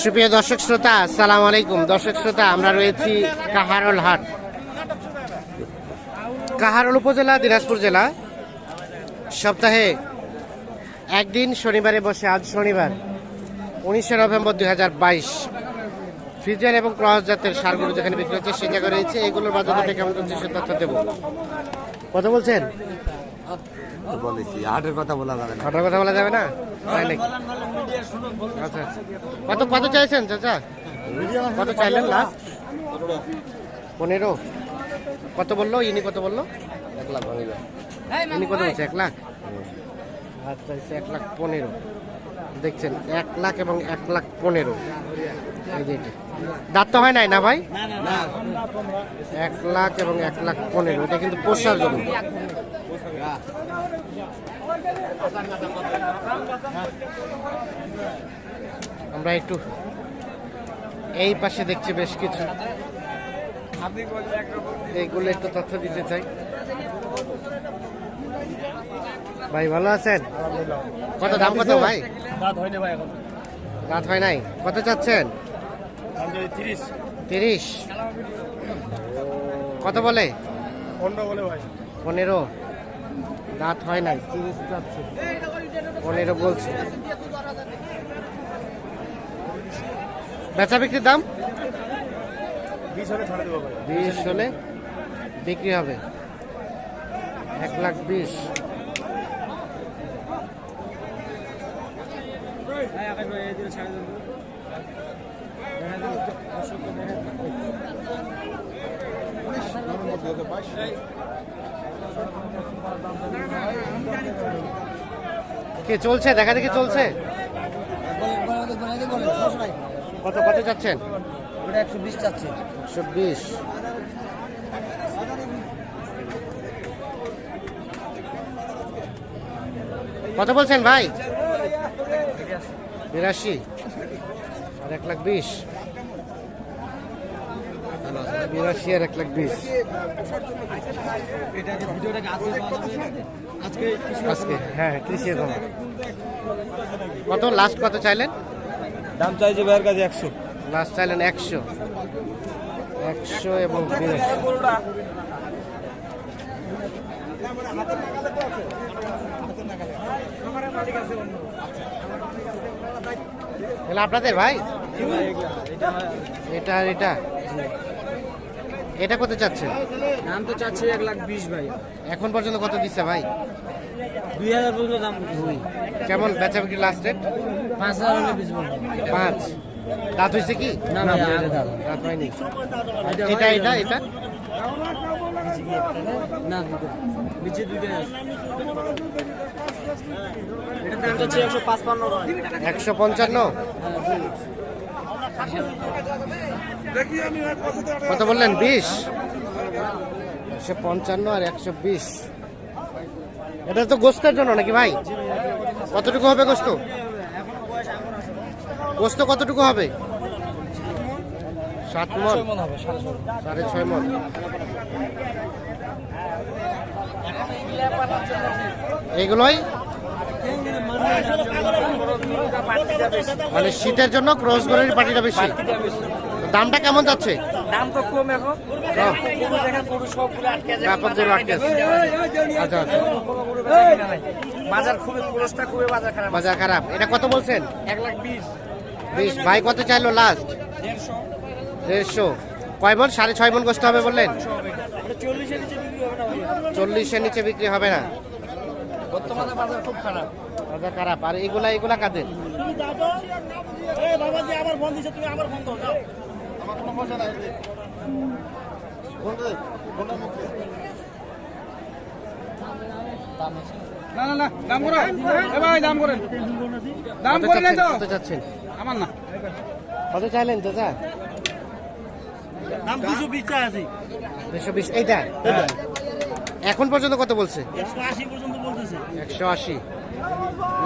সুপ্রিয় দর্শক শ্রোতা, আসসালামু আলাইকুম। দর্শক শ্রোতা, আমরা রয়েছি কাহারল হাট। কাহারল উপজেলা, দিনাজপুর জেলা। সপ্তাহে একদিন শনিবারে বসে, আজ শনিবার, উনিশে নভেম্বর দুই হাজার বাইশ। ফ্রিজের এবং ক্রস জাতের সারগুলো যেখানে বিক্রি হচ্ছে সে জায়গায় রয়েছে। এগুলোর দরটা কেমন চলছে, সে তথ্য দেবো। কথা বলছেন? বলেছি হাটের কথা বলা যাবে না। হাটের কথা বলা যাবে না? তাই নাকি? আচ্ছা। কত কত চাইছেন চাচা? কত চাইলেন লাস্ট পনেরো। কত বলল? ইনি কত বলল? এক লাখ ইনি কত বলছে? এক লাখ? আচ্ছা আচ্ছা, এক লাখ পনেরো। দেখছেন এক লাখ এবং এক লাখ পনেরো। এই যে এটা। দাঁত তো হয় নাই না ভাই? এক লাখ এবং এক লাখ পনেরো এটা কিন্তু পোষার জন্য। আমরা একটু এই পাশে দেখছি বেশ কিছু। এইগুলো একটু তথ্য দিতে চাই। ভাই ভালো আছেন? কত দাম কত ভাই? দাঁত হয়নি ভাই এখন। দাঁত হয় নাই? কত চাচ্ছেন? তিরিশ। তিরিশ? কত বলে? পনেরো বলে ভাই। পনেরো? দাঁত হয় নাই। তিরিশ চাচ্ছে পনেরো বলছে। বেচা বিক্রির দাম? বিশ হলে বিক্রি হবে। এক লাখ বিশ। কে চলছে? দেখা দেখি চলছে। কত কত চাচ্ছেন একশো বিশ চাচ্ছে একশো বিশ। কত বলছেন ভাই? বিরাশি। আর এক লাখ বিশ। বিরাশি আর এক লাখ বিশ। আজকে হ্যাঁ কৃষি কত? লাস্ট কত চাইলেন? দাম চাইছে ভাইয়ের কাছে একশো। লাস্ট চাইলেন একশো। একশো এবং বিরাশি এগুলো আপনাদের ভাই? এটা এটা? এটা কত চাচ্ছেন? দাম তো চাচ্ছে এক লাখ বিশ ভাই। এখন পর্যন্ত কত দিচ্ছে ভাই? দুই হাজার পর্যন্ত দাম দুই। কেমন বেচা বিক্রি লাস্ট রেট পাঁচ হাজার হলে পাঁচ। দাঁত হয়েছে কি? না দাম দাঁত। হয়নি। এটা এটা এটা না পাঁচপান্ন একশো পঞ্চান্ন? কত বললেন? বিশ? একশো পঞ্চান্ন আর একশো বিশ। এটা তো গোস্তের জন্য নাকি ভাই? কতটুকু হবে গোস্ত? গোস্ত কতটুকু হবে? সাত মন? সাড়ে ছয় মন। এগুলোই মানে। শীতের জন্য ক্রস গরের পাটিটা বেশি। দামটা কেমন যাচ্ছে? দাম তো কম এখন। আচ্ছা আচ্ছা। খুবই খুবই বাজার খারাপ। বাজার খারাপ। এটা কত বলছেন? এক লাখ বিশ। বিশ। ভাই কত চাইলো লাস্ট দেড়শো। দেড়শো কয় মন? সাড়ে ছয় মন কষ্ট হবে বললেন? চল্লিশের নিচে বিক্রি হবে না। ভাই চল্লিশের নিচে বিক্রি হবে না বর্তমানে বাজার খুব খারাপ। বাজার খারাপ। আর এগুলা এগুলা কাদের? না না না দাম করে ভাই দাম করেন। দাম কত চাচ্ছেন? তো কত আমার না। কত চাইলেন চাচা? দুশো বিশ এইটা? এখন পর্যন্ত কত বলছে? একশো আশি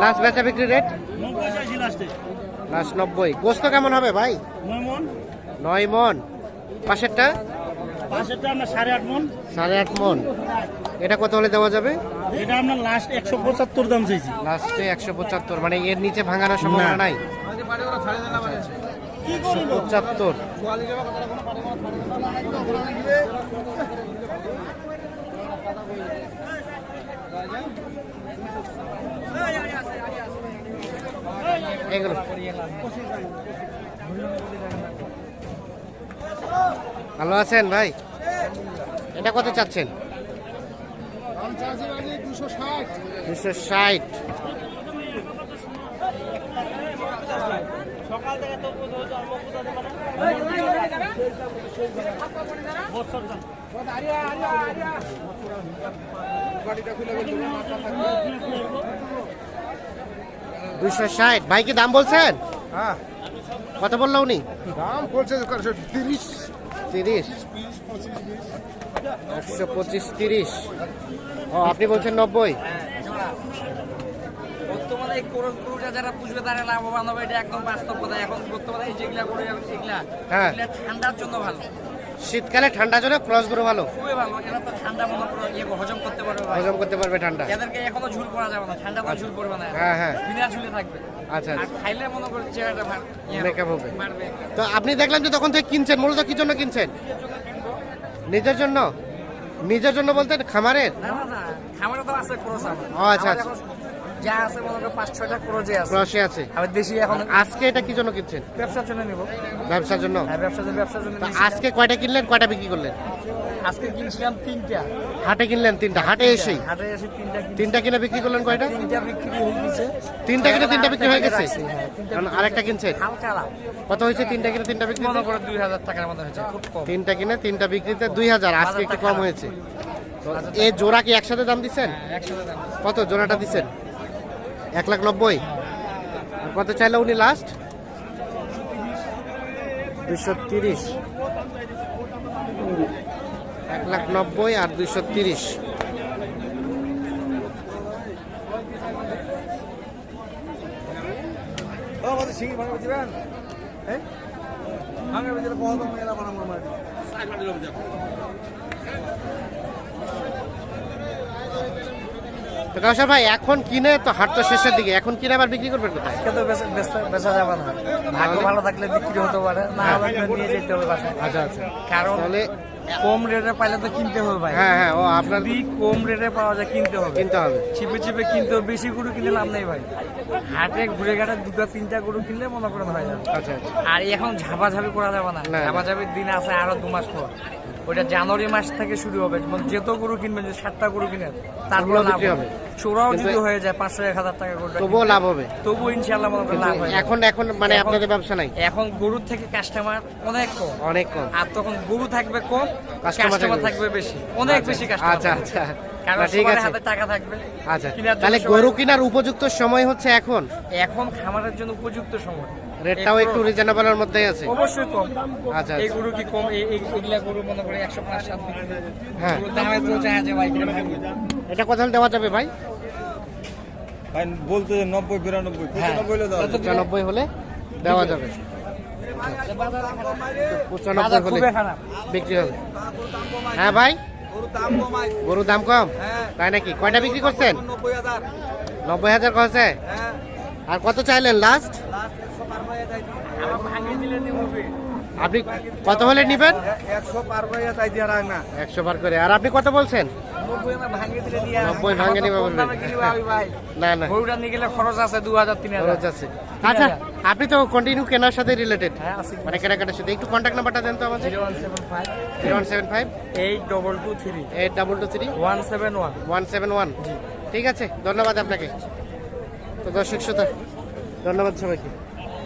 লাস্ট বেচা বিক্রি রেট? লাস্টে। লাস্ট নব্বই। গোস্ত কেমন হবে ভাই? নয় মন। পাশেরটা? পাশেরটা সাড়ে আট মন। সাড়ে আট মন। এটা কত হলে দেওয়া যাবে? এটা আপনার লাস্ট একশো পঁচাত্তর দাম চাইছি। লাস্টে একশো পঁচাত্তর। মানে এর নিচে ভাঙানোর সম্ভাবনা। নাই? পঁচাত্তর এগুলো। ভালো আছেন ভাই? এটা কত চাচ্ছেন? দুশো ষাট। দুশো ষাট। ভাই কি দাম বলছেন? হ্যাঁ। কত বলল উনি? দাম বলছে তিরিশ। তিরিশ। একশো পঁচিশ তিরিশ। ও আপনি বলছেন নব্বই। বর্তমানে এই করজ গরুটা যারা পুষবে তারা লাভবান হবে এটা একদম বাস্তব কথা এখন বর্তমানে এই যেগুলা গরু এখন সেগুলা হ্যাঁ। ঠান্ডার জন্য ভালো। শীতকালে ঠান্ডা জন্য ক্রস গরু ভালো। খুবই ভালো এরা তো ঠান্ডা মনে করো ইয়ে হজম করতে পারবে হজম করতে পারবে ঠান্ডা। এদেরকে এখনও ঝুল পড়া যাবে না ঠান্ডা তো ঝুল পড়বে না। হ্যাঁ, হ্যাঁ। বিনা ঝুলে থাকবে। আচ্ছা আর আচ্ছা। খাইলে মনে করো চেহারাটা ভার- ইয়ে হবে, তো আপনি দেখলাম যে তখন থেকে কিনছেন মূলত কি জন্য কিনছেন? নিজের জন্য নিজের জন্য? বলতে খামারের? না না খামারে তো আছে ক্রস ও, আচ্ছা, আচ্ছা। যা আছে মনে করো পাঁচ ছয়টা ক্রোজে আছে। ক্রসে আছে। আমি দেশি এখন আজকে এটা কি জন্য কিনছেন? ব্যবসার জন্য নিব। ব্যবসার জন্য? হ্যাঁ ব্যবসার জন্য ব্যবসার জন্য আজকে কয়টা কিনলেন কয়টা বিক্রি করলেন? আজকে কিনছিলাম তিনটা। হাটে কিনলেন তিনটা হাটে এসেই? হাটে এসে তিনটা তিনটা কিনে বিক্রি করলেন কয়টা? তিনটা বিক্রি হয়ে গেছে। তিনটা কিনে তিনটা বিক্রি হয়ে গেছে? হ্যাঁ, কারণ আরেকটা কিনছেন? হালকা। কত হয়েছে তিনটা কিনে তিনটা বিক্রি মনে করো দুই হাজার টাকার মতো হয়েছে খুব কম। তিনটা কিনে তিনটা বিক্রিতে দুই হাজার আজকে একটু কম হয়েছে। এই জোড়া কি একসাথে দাম দিচ্ছেন? কত জোড়াটা দিচ্ছেন? এক লাখ নব্বই। কত চাইলে উনি লাস্ট দুশো তিরিশ। এক লাখ নব্বই আর দুইশো তিরিশ। ভাঙা দিবেন হ্যাঁ ভাঙা দিলে কত মেলা বানাবো আমার তো কাউসার ভাই এখন কিনে তো হাট তো শেষের দিকে এখন কিনে আবার বিক্রি করবেন কোথায়? আজকে তো বেচা- যাবে না। ভাগ্য ভালো থাকলে বিক্রি হতে পারে না হলে নিয়ে যেতে হবে বাসায়। আচ্ছা আচ্ছা। কারণ তাহলে কম রেটে পাইলে তো কিনতে হবে ভাই। হ্যাঁ হ্যাঁ ও আপনার কম রেটে পাওয়া যায় কিনতে হবে। কিনতে হবে। চিপে চিপে কিনতে হবে বেশি গরু কিনলে লাভ নেই ভাই। হাটে ঘুরে ঘাটে দুটো তিনটা গরু কিনলে মনে করেন হয়ে যাবে আচ্ছা আচ্ছা। আর এখন ঝাপাঝাপি করা যাবে না না। ঝাপাঝাপির দিন আছে আরও দু মাস পর। ওইটা জানুয়ারি মাস থেকে শুরু হবে। যেত গরু কিনবেন যে সাতটা গরু কিনেন তারপরে লাভ হবে। চোরাও যদি হয়ে যায় পাঁচশো এক হাজার টাকা তবুও লাভ হবে। তবুও ইনশাল্লাহ লাভ হয় এখন এখন মানে আপনাদের ব্যবসা নাই? এখন গরুর থেকে কাস্টমার অনেক কম। অনেক কম। আর তখন গরু থাকবে কম কাস্টমার থাকবে থাকবে বেশি। অনেক বেশি কাস্টমার আচ্ছা আচ্ছা। ঠিক আছে। টাকা থাকবে। আচ্ছা। তাহলে গরু কেনার উপযুক্ত সময় হচ্ছে এখন? এখন খামারের জন্য উপযুক্ত সময়। রেটটাও একটু রিজনেবলের মধ্যেই আছে। অবশ্যই কম। আচ্ছা, এই আচ্ছা। গরু কি কম? এই- এই- এগুলা গরু মনে করে একশো পাঁচ সাত বিক্রি হবে। হ্যাঁ। দামে তো চায় যে ভাই এটা কথা দেওয়া যাবে ভাই? ভাই বলতে নব্বই বিরানব্বই পঁচানব্বই হলে দাও পঁচানব্বই হলে দেওয়া যাবে। পঁচানব্বই হলে বিক্রি হবে। হ্যাঁ ভাই? গরুর দাম কমাই গরুর দাম কম? হ্যাঁ তাই নাকি? কয়টা বিক্রি করছেন? নব্বই হাজার। নব্বই কছে হ্যাঁ। আর কত চাইলেন লাস্ট পার আপনি কত হলে নিবেন? একশো পার হয়ে যাই দিয়ে রাখ না। একশো বার করে। আর আপনি কত বলছেন? নব্বই না। না গরুটা নিয়ে গেলে খরচ আছে দু হাজার তিন খরচ আছে। আচ্ছা আপনি তো কন্টিনিউ কেনার সাথে রিলেটেড হ্যাঁ আছে। মানে কেনাকাটার সাথে। একটু কন্ট্যাক্ট নাম্বারটা দেন তো আমাদের। Zero one seven five. Zero one seven five. Eight double two three. Eight double two three. One seven one. One seven one. ঠিক আছে ধন্যবাদ আপনাকে। তো দর্শক শ্রোতা ধন্যবাদ সবাইকে।